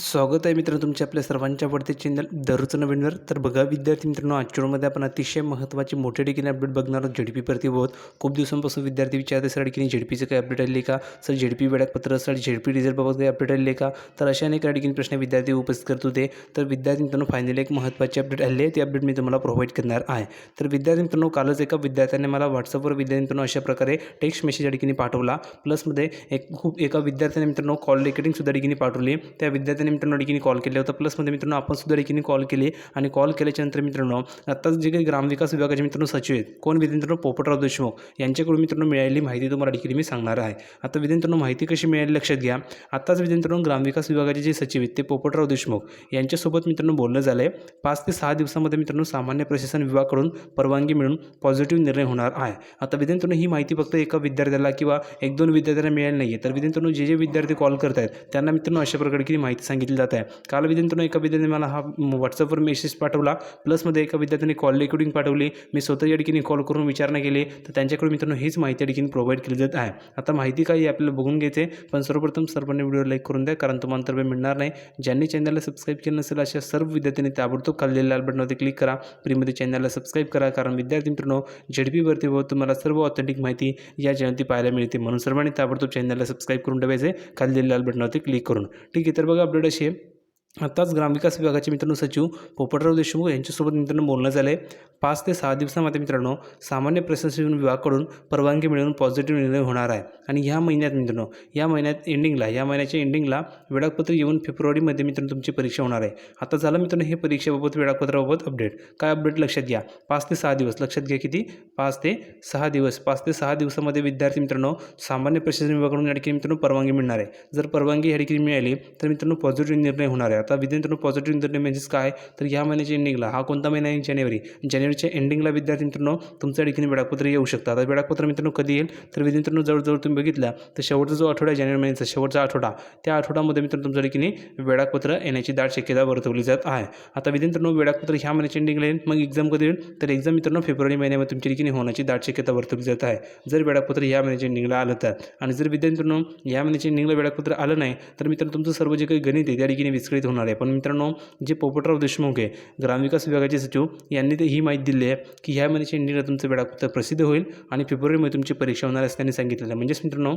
स्वागत आहे मित्रांनो तुमच्या आपल्या सर्वांच्या आवडते चॅनल दररोजचं नवीनवर तर बघा विद्यार्थी मित्रांनो आजच्यामध्ये आपण अतिशय महत्त्वाची मोठे ठिकाणी अपडेट बघणार आहोत झेडपी भरती बहुत खूप दिवसांपासून विद्यार्थी विचारते सर ठिकाणी झेडपीचं काही अपडेट आले का? सर झेडपी वेळापत्र सर झेडपी रिझल्टबाबत काही अपडेट आले का? तर अशा अनेक या ठिकाणी प्रश्न विद्यार्थी उपस्थित करत होते. तर विद्यार्थी मित्रांनो फायनली एक महत्त्वाचे अपडेट आले ते अपडेट मी तुम्हाला प्रोव्हाइड करणार आहे. तर विद्यार्थी मित्रांनो कालच एका विद्यार्थ्याने मला व्हॉट्सअपवर विद्यार्थी मित्रांनो अशा प्रकारे टेक्स्ट मेसेज या ठिकाणी पाठवला. प्लसमध्ये एक खूप एका विद्यार्थ्याने मित्रांनो कॉल रेकॉर्डिंगसुद्धा ठिकाणी पाठवली. त्या विद्यार्थ्याने मित्रांनो डिकीने कॉल केले होता. प्लसमध्ये मित्रांनो आपण सुद्धा डिकीने कॉल केले. आणि कॉल केल्याच्यानंतर मित्रांनो आत्ताच जे काही ग्रामविकास विभागाचे मित्रांनो सचिव आहेत कोण विद्यार्थ्यांनो पोपटराव देशमुख. यांच्याकडून मित्रांनो मिळालेली माहिती तुम्हाला डिकीने मी सांगणार आहे. आता विद्यार्थ्यांनो माहिती कशी मिळाली लक्षात घ्या. आत्ताच विद्यार्थ्यांनो ग्रामविकास विभागाचे जे सचिव आहेत ते पोपटराव देशमुख यांच्यासोबत मित्रांनो बोलणं झालं आहे पाच ते सहा दिवसामध्ये मित्रांनो सामान्य प्रशासन विभागाकडून परवानगी मिळून पॉझिटिव्ह निर्णय होणार आहे. आता विद्यार्थ्यांनो ही माहिती फक्त एका विद्यार्थ्याला किंवा एक दोन विद्यार्थ्यांना मिळाली नाही आहे तर विद्यार्थ्यांनो जे जे विद्यार्थी कॉल करत आहेत त्यांना मित्रांनो अशा प्रकारची माहिती सांगितली जात आहे. काल विद्यार्थ्यांनो एका विद्यार्थ्याने मला हा व्हॉट्सअपवर मेसेज पाठवला. प्लसमध्ये एका विद्यार्थ्याने कॉल रेकॉर्डिंग पाठवली. मी स्वतः या ठिकाणी कॉल करून विचारणा केली. तर त्यांच्याकडून मित्रांनो हीच माहिती या ठिकाणी प्रोव्हाइड केली जात आहे. आता माहिती काही आपल्याला बघून घ्यायचे पण सर्वप्रथम सर्वांनी व्हिडिओ लाईक करून द्या कारण तुम्हाला तर्फे मिळणार नाही. ज्यांनी चॅनलला सबस्क्राईब केलं नसेल अशा सर्व विद्यार्थ्यांनी ताबडतोब खाल्लेल्या लाल बटनावरती क्लिक करा. फ्रीमध्ये चॅनलला सबस्क्राईब करा कारण विद्यार्थी मित्रांनो झेडपीवरती व तुम्हाला सर्व ऑथेंटिक माहिती या चॅनलती पाहायला मिळते. म्हणून सर्वांनी ताबडतोब चॅनलला सबस्क्राईब करून ठेवायचे खाल्लेल्या लाल बटनावरती क्लिक करून. ठीक आहे तर बघा अपडेट अशी आहे आत्ताच ग्रामविकास विभागाचे मित्रांनो सचिव पोपटराव देशमुख यांच्यासोबत मित्रांनो बोलणं झालं आहे पाच ते सहा दिवसामध्ये मित्रांनो सामान्य प्रशासन विभागाकडून परवानगी मिळवून पॉझिटिव्ह निर्णय होणार आहे. आणि ह्या महिन्यात मित्रांनो या महिन्यात एंडिंगला या महिन्याच्या एंडिंगला वेळापत्र येऊन फेब्रुवारीमध्ये मित्रांनो तुमची परीक्षा होणार आहे. आता झालं मित्रांनो हे परीक्षेबाबत वेळापत्राबाबत अपडेट काय अपडेट लक्षात घ्या. पाच ते सहा दिवस. लक्षात घ्या किती? पाच ते सहा दिवस. पाच ते सहा दिवसामध्ये विद्यार्थी मित्रांनो सामान्य प्रशासन विभागाकडून या ठिकाणी मित्रांनो परवानगी मिळणार आहे. जर परवानगी या ठिकाणी मिळाली तर मित्रांनो पॉझिटिव्ह निर्णय होणार आहे. आता विद्यार्थ्यांनो पॉझिटिव्ह निर्णय म्हणजेच काय तर या महिन्याच्या एंडिंगला हा कोणता महिना आहे? जानेवारी जानेवारीच्या एंडिंगला विद्यार्थी मित्रांनो तुमच्या ठिकाणी वेळापत्र येऊ शकतं. आता वेळापत्र मित्रांनो कधी येईल? तर विद्यार्थ्यांनो जवळजवळ तुम्ही बघितला तर शेवटचा जो आठवडा जानेवारी महिन्याचा शेवटचा आठवडा त्या आठवड्यामध्ये मित्रांनो तुमच्या ठिकाणी वेळापत्र येण्याची दाट शक्यता वर्तवली जात आहे. आता विद्यार्थ्यांनो वेळापत्र ह्या महिन्याच्या एंडिंगला येईल मग एक्झाम कधी येईल? तर एक्झाम मित्रांनो फेब्रुवारी महिन्यामध्ये तुमच्या ठिकाणी होण्याची दाट शक्यता वर्तवली जात आहे. जर वेळापत्र या महिन्याच्या एंडिंगला आलं तर. आणि जर विद्यार्थ्यांनो या महिन्याच्या एंडिंगला वेळापत्र आलं नाही तर मित्रांनो तुमचं सर्व जे काही गणित आहे त्या ठिकाणी विस्कळीत होणार आहे. पण मित्रांनो जे पोपटराव देशमुख आहे ग्रामविकास विभागाचे सचिव यांनी ते ही माहिती दिली आहे की ह्या महिन्याच्या एंडिंगला तुमचं वेळापत्र प्रसिद्ध होईल आणि फेब्रुवारीमध्ये तुमची परीक्षा होणार असं त्यांनी सांगितलेलं आहे. म्हणजेच मित्रांनो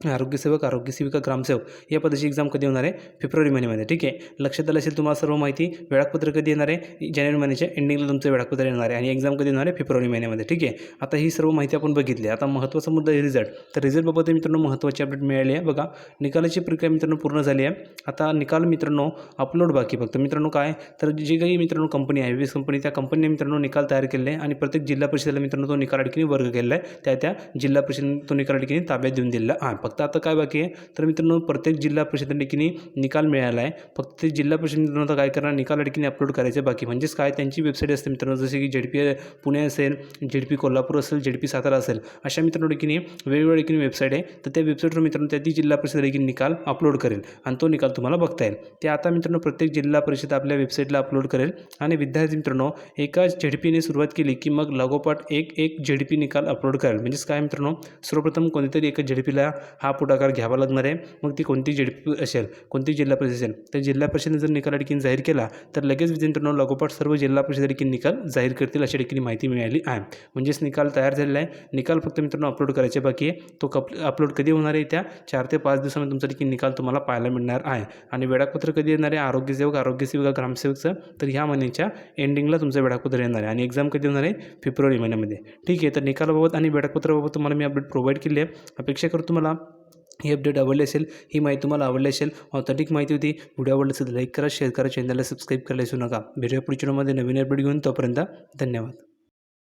आरोग्यसेवक आरोग्यसेविका ग्रामसेवक या पदाची एक्झाम कधी होणार आहे? फेब्रुवारी महिन्यामध्ये ठीक आहे? लक्षात आलं असेल तुम्हाला सर्व माहिती वेळापत्र कधी येणार आहे? जानेवारी महिन्याच्या एंडिंगला तुमचं वेळापत्र येणार आहे आणि एक्झाम कधी येणार आहे? फेब्रुवारी महिन्यामध्ये ठीक आहे? आता ही सर्व माहिती आपण बघितली. आता महत्त्वाचा मुद्दा आहे रिझल्ट तर रिझल्टबाबत मित्रांनो महत्त्वाची अपडेट मिळाली आहे. बघा निकालाची प्रक्रिया मित्रांनो पूर्ण झाली आहे. आता निकाल मित्रांनो अपलोड बाकी फक्त मित्रांनो काय? तर जी काही मित्रांनो कंपनी आहे वीस कंपनी त्या कंपनीने मित्रांनो निकाल तयार केले आहे आणि प्रत्येक जिल्हा परिषदेला मित्रांनो तो निकाल अडकीने वर्ग केलेला आहे. त्या त्या जिल्हा परिषदेने तो निकाल अडकीने ताब्यात देऊन दिलेला आहे. फक्त आता काय बाकी आहे? तर मित्रांनो प्रत्येक जिल्हा परिषद ठिकाणी निकाल मिळाला आहे. फक्त ते जिल्हा परिषद मित्रांनो आता काय करणार? निकाल ठिकाणी अपलोड करायचे बाकी. म्हणजेच काय? त्यांची वेबसाईट असते मित्रांनो जसे की झेडपी पुणे असेल झेडपी कोल्हापूर असेल झेडपी सातारा असेल अशा मित्रांनो ठिकाणी वेगवेगळ्या ठिकाणी वेबसाईट आहे. तर त्या वेबसाईटवर मित्रांनो त्या ती जिल्हा परिषद ठिकाणी निकाल अपलोड करेल. आणि तो निकाल तुम्हाला बघता येईल. ते आता मित्रांनो प्रत्येक जिल्हा परिषद आपल्या वेबसाईटला अपलोड करेल. आणि विद्यार्थी मित्रांनो एकाच झेडपीने सुरुवात केली की मग लागोपाठ एक एक झेडपी निकाल अपलोड करेल. म्हणजेच काय मित्रांनो? सर्वप्रथम कोणीतरी एका झेडपीला हा पुढाकार घ्यावा लागणार आहे. मग ती कोणती झेडपी असेल कोणती जिल्हा परिषद असेल? तर जिल्हा परिषदेने जर निकाल ठिकाणी जाहीर केला तर लगेच मित्रांनो लागोपाठ सर्व जिल्हा परिषद ठिकाणी निकाल जाहीर करतील अशा ठिकाणी माहिती मिळाली आहे. म्हणजेच निकाल तयार झालेला आहे. निकाल फक्त मित्रांनो अपलोड करायचे बाकी आहे. तो कप अपलोड कधी होणार आहे त्या चार ते पाच दिवसामध्ये तुमचा ठिकाणी निकाल तुम्हाला पाहायला मिळणार आहे. आणि वेळापत्र कधी येणार आहे? आरोग्यसेवक आरोग्यसेविका ग्रामसेवकचं तर ह्या महिन्याच्या एंडिंगला तुमचं वेळापत्र येणार आहे. आणि एक्झाम कधी होणार आहे? फेब्रुवारी महिन्यामध्ये. ठीक आहे तर निकालाबाबत आणि वेळापत्राबाबत तुम्हाला मी अपडेट प्रोव्हाइड केली आहे. अपेक्षा करतो तुम्हाला ही अपडेट आवडली असेल ही माहिती तुम्हाला आवडली असेल ऑथेंटिक माहिती होती व्हिडिओ आवडली असेल लाईक करा शेअर करा चॅनलला सबस्क्राईब करायला विसरू नका. भेटूया पुढच्या नवीन अपडेट घेऊन. तोपर्यंत धन्यवाद.